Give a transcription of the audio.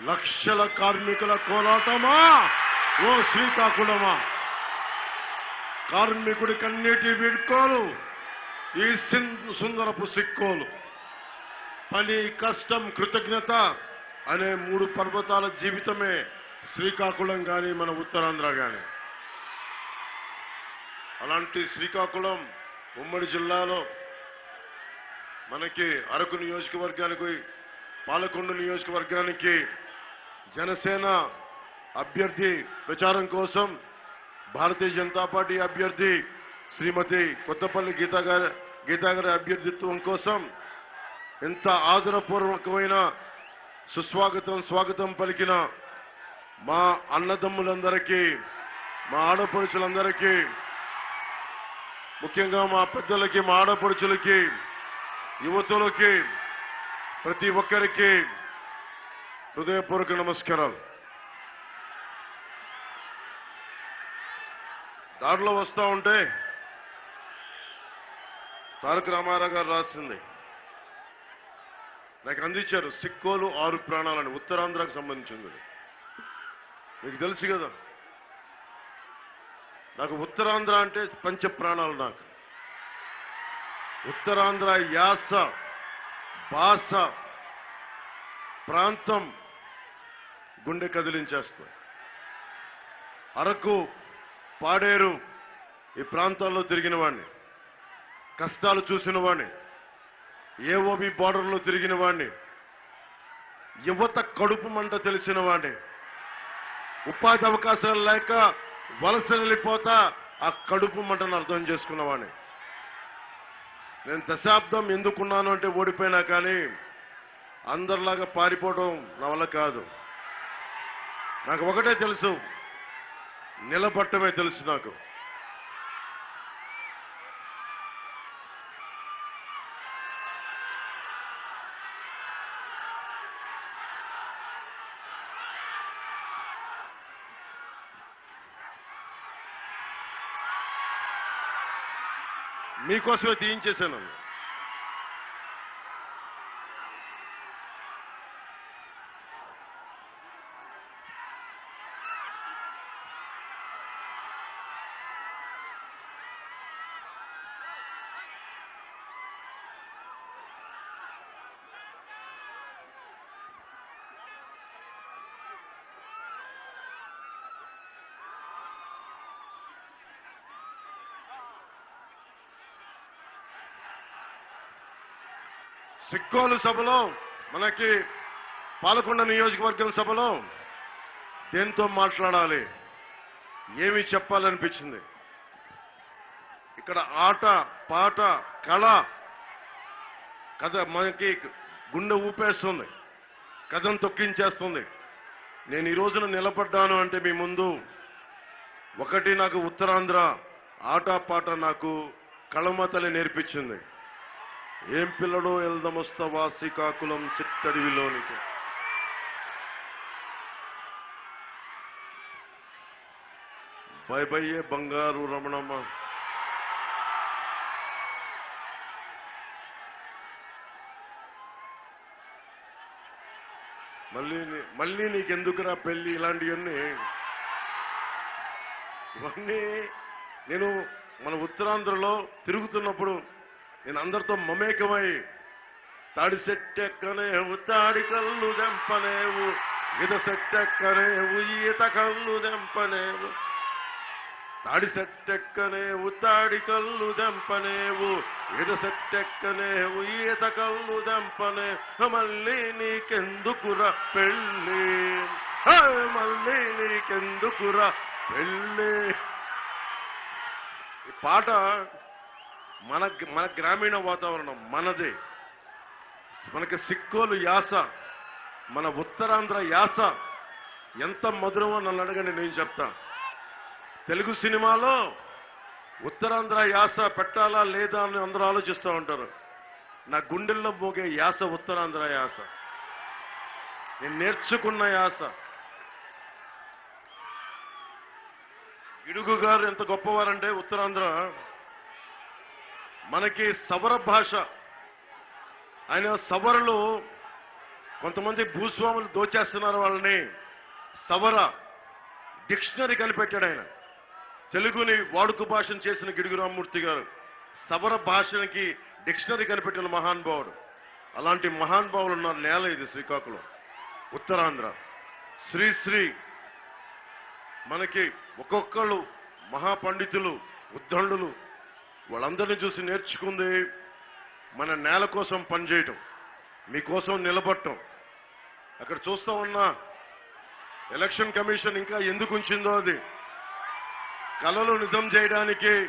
లక్షల కార్మికుల పోరాటమా ఓ శ్రీకాకుళమా? కార్మికుడి కన్నీటి వీడ్కోలు ఈ సుందరపు సిక్కోలు. పని కష్టం కృతజ్ఞత అనే మూడు పర్వతాల జీవితమే శ్రీకాకుళం కానీ మన ఉత్తరాంధ్ర కానీ అలాంటి శ్రీకాకుళం ఉమ్మడి జిల్లాలో మనకి అరకు నియోజకవర్గానికి పాలకొండ నియోజకవర్గానికి జనసేన అభ్యర్థి ప్రచారం కోసం భారతీయ జనతా పార్టీ అభ్యర్థి శ్రీమతి కొత్తపల్లి గీతా గారి గీతా గారి అభ్యర్థిత్వం కోసం ఎంత ఆదరపూర్వకమైన సుస్వాగతం స్వాగతం పలికిన మా అన్నదమ్ములందరికీ మా ఆడపడుచులందరికీ ముఖ్యంగా మా పెద్దలకి మా ఆడపడుచులకి యువతులకి ప్రతి ఒక్కరికి హృదయపూర్వక నమస్కారాలు. దారిలో వస్తూ ఉంటే తారక రామారావు గారు రాసింది. నాకు అందించారు సిక్కోలు ఆరు ప్రాణాలని ఉత్తరాంధ్రకు సంబంధించింది. మీకు తెలుసు కదా. నాకు ఉత్తరాంధ్ర అంటే పంచ ప్రాణాలు నాకు. ఉత్తరాంధ్ర యాస భాష ప్రాంతం గుండె కదిలించేస్తుంది. అరకు పాడేరు ఈ ప్రాంతాల్లో తిరిగిన వాడిని కష్టాలు చూసిన వాడిని ఏఓబి బార్డర్లో తిరిగిన వాడిని యువత కడుపు మంట తెలిసిన వాడిని ఉపాధి అవకాశాలు లేక వలస వెళ్ళిపోతా ఆ కడుపు మంటను అర్థం చేసుకున్నవాడిని నేను దశాబ్దం ఎందుకున్నాను అంటే ఓడిపోయినా కానీ అందరిలాగా పారిపోవడం నా వల్ల కాదు. నాకు ఒకటే తెలుసు నిలబట్టమే తెలుసు నాకు. మీకోసమే తీయించేశాను. సిక్కోలు సభలో మనకి పాలకొండ నియోజకవర్గం సభలో దేంతో మాట్లాడాలి? ఏమి చెప్పాలనిపించింది? ఇక్కడ ఆట పాట కళ కథ మనకి గుండె ఊపేస్తుంది కథను తొక్కించేస్తుంది. నేను ఈ రోజున నిలబడ్డాను అంటే మీ ముందు ఒకటి నాకు ఉత్తరాంధ్ర ఆట పాట నాకు కళమతలి నేర్పించింది. ఏం పిల్లడో ఎల్దమొస్తవా శ్రీకాకుళం సిట్టడివిలోనికి. బై బయ్యే బంగారు రమణమ్మ. మళ్ళీ మళ్ళీ నీకెందుకురా పెళ్ళి ఇలాంటివన్నీ? ఇవన్నీ నేను మన ఉత్తరాంధ్రలో తిరుగుతున్నప్పుడు నేను అందరితో మమేకమై తడిసెట్టెక్కనేవు తాడి కళ్ళు దెంపనేవు ఈత సెట్టెక్కనేవు ఈత కళ్ళు దెంపనేవు తాడిసెట్టెక్కనేవు తాడి కళ్ళు దెంపనేవు ఈత ఈత కళ్ళు దెంపనే మళ్ళీ నీకెందుకురా పెళ్ళి? మళ్ళీ నీకెందుకురా పెళ్ళి? ఈ పాట మన మన గ్రామీణ వాతావరణం మనదే. మనకి సిక్కోలు యాస మన ఉత్తరాంధ్ర యాస. ఎంత మధురమో నన్ను అడగండి నేను చెప్తా. తెలుగు సినిమాలో ఉత్తరాంధ్ర యాస పెట్టాలా లేదా అని అందరూ ఆలోచిస్తూ ఉంటారు. నా గుండెల్లో మోగే యాస ఉత్తరాంధ్ర యాస. నేను నేర్చుకున్న యాస. ఇడుగు గారు ఎంత గొప్పవారంటే ఉత్తరాంధ్ర మనకి సవర భాష. ఆయన సవరలు కొంతమంది భూస్వాములు దోచేస్తున్నారు వాళ్ళని. సవర డిక్షనరీ కనిపెట్టాడు ఆయన. తెలుగుని వాడుక భాషను చేసిన గిడుగు రామ్మూర్తి గారు సవర భాషకి డిక్షనరీ కనిపెట్టిన మహానుభావుడు. అలాంటి మహానుభావులు ఉన్న నేల ఇది శ్రీకాకుళం ఉత్తరాంధ్ర. శ్రీశ్రీ మనకి ఒక్కొక్కళ్ళు మహాపండితులు ఉద్దండులు వాళ్ళందరినీ చూసి నేర్చుకుంది మన నేల కోసం పనిచేయటం మీకోసం నిలబడటం. అక్కడ చూస్తా ఉన్నా ఎలక్షన్ కమిషన్ ఇంకా ఎందుకు ఉంచిందో అది. కళలు నిజం చేయడానికి